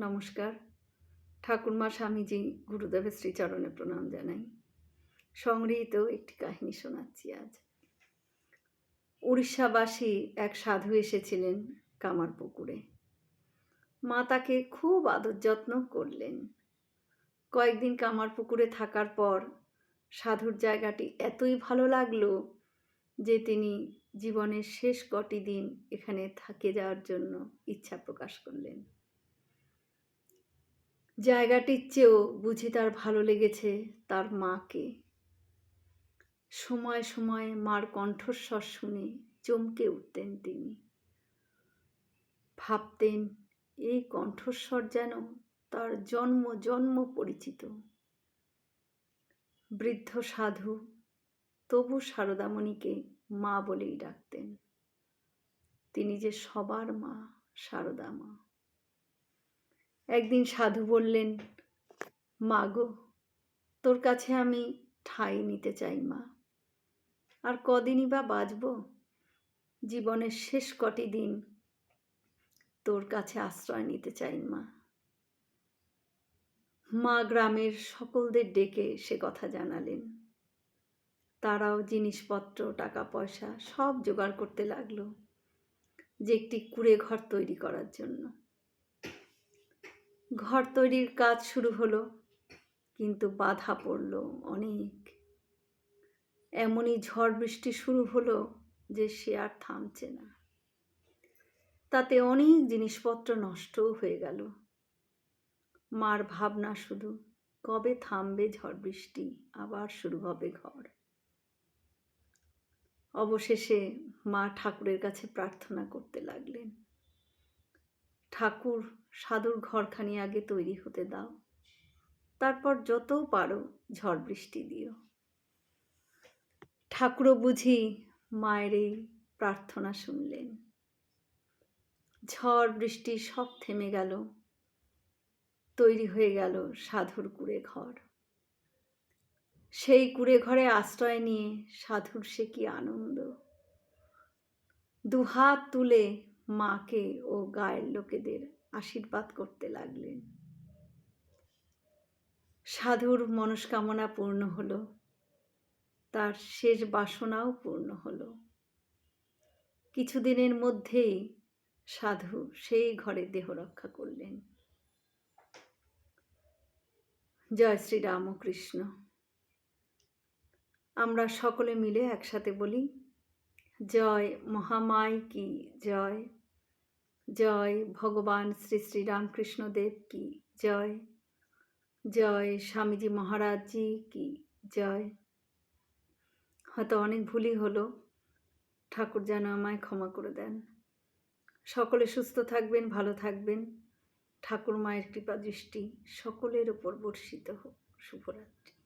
নমস্কার। ঠাকুরমা স্বামীজি গুরুদেবের শ্রীচরণে প্রণাম জানাই। সংগৃহীত একটি কাহিনী শোনাচ্ছি আজ। উড়িষ্যাবাসী এক সাধু এসেছিলেন কামারপুকুরে। মা তাকে খুব আদর যত্ন করলেন। কয়েকদিন কামার পুকুরে থাকার পর সাধুর জায়গাটি এতই ভালো লাগল যে তিনি জীবনের শেষ কটি দিন এখানে থাকে যাওয়ার জন্য ইচ্ছা প্রকাশ করলেন। জায়গাটির চেয়েও বুঝি তার ভালো লেগেছে তার মাকে। সময় সময় মার কণ্ঠস্বর শুনে চমকে উঠতেন তিনি। ভাবতেন, এই কণ্ঠস্বর যেন তার জন্ম জন্ম পরিচিত। বৃদ্ধ সাধু, তবু সারদামণিকে মা বলেই ডাকতেন। তিনি যে সবার মা, সারদা মা। একদিন সাধু বললেন, মা গো, তোর কাছে আমি ঠাঁই নিতে চাই, মা। আর কদিনই বা বাঁচব? জীবনের শেষ কটি দিন তোর কাছে আশ্রয় নিতে চাই, মা। মা গ্রামের সকলদের ডেকে সে কথা জানালেন। তারাও জিনিসপত্র টাকা পয়সা সব জোগাড় করতে লাগল যে একটি কুড়ে ঘর তৈরি করার জন্য। ঘর তৈরির কাজ শুরু হলো, কিন্তু বাধা পড়ল অনেক। এমনই ঝড় বৃষ্টি শুরু হলো যে সে আর থামছে না। তাতে অনেক জিনিসপত্র নষ্টও হয়ে গেল। মার ভাবনা শুধু, কবে থামবে ঝড় বৃষ্টি, আবার শুরু হবে ঘর। অবশেষে মা ঠাকুরের কাছে প্রার্থনা করতে লাগলেন। ঠাকুর সাধুর ঘরখানি আগে তৈরি হতে দাও। তারপর যত পারো ঝড় বৃষ্টি দিও। ঠাকুরও বুঝি মায়ের এই প্রার্থনা শুনলেন। ঝড় বৃষ্টি সব থেমে গেল। তৈরি হয়ে গেল সাধুর কুড়ে ঘর। সেই কুড়ে ঘরে আশ্রয় নিয়ে সাধুর সে কি আনন্দ। দুহাত তুলে মাকে ও গায়ের লোকেদের আশীর্বাদ করতে লাগলেন। সাধুর মনস্কামনা পূর্ণ হলো। তার শেষ বাসনাও পূর্ণ হলো। কিছুদিনের মধ্যেই সাধু সেই ঘরে দেহ রক্ষা করলেন। জয় শ্রী রামকৃষ্ণ আমরা সকলে মিলে একসাথে বলি জয় মহামাই কি, জয়। জয় ভগবান শ্রী শ্রী রামকৃষ্ণদেব কি, জয়। জয় স্বামীজি মহারাজজি কি, জয়। হয়তো অনেক ভুলই হলো, ঠাকুর যেন আমায় ক্ষমা করে দেন। সকলে সুস্থ থাকবেন, ভালো থাকবেন। ঠাকুর মায়ের কৃপা দৃষ্টি সকলের ওপর বর্ষিত হোক। শুভরাত্রি।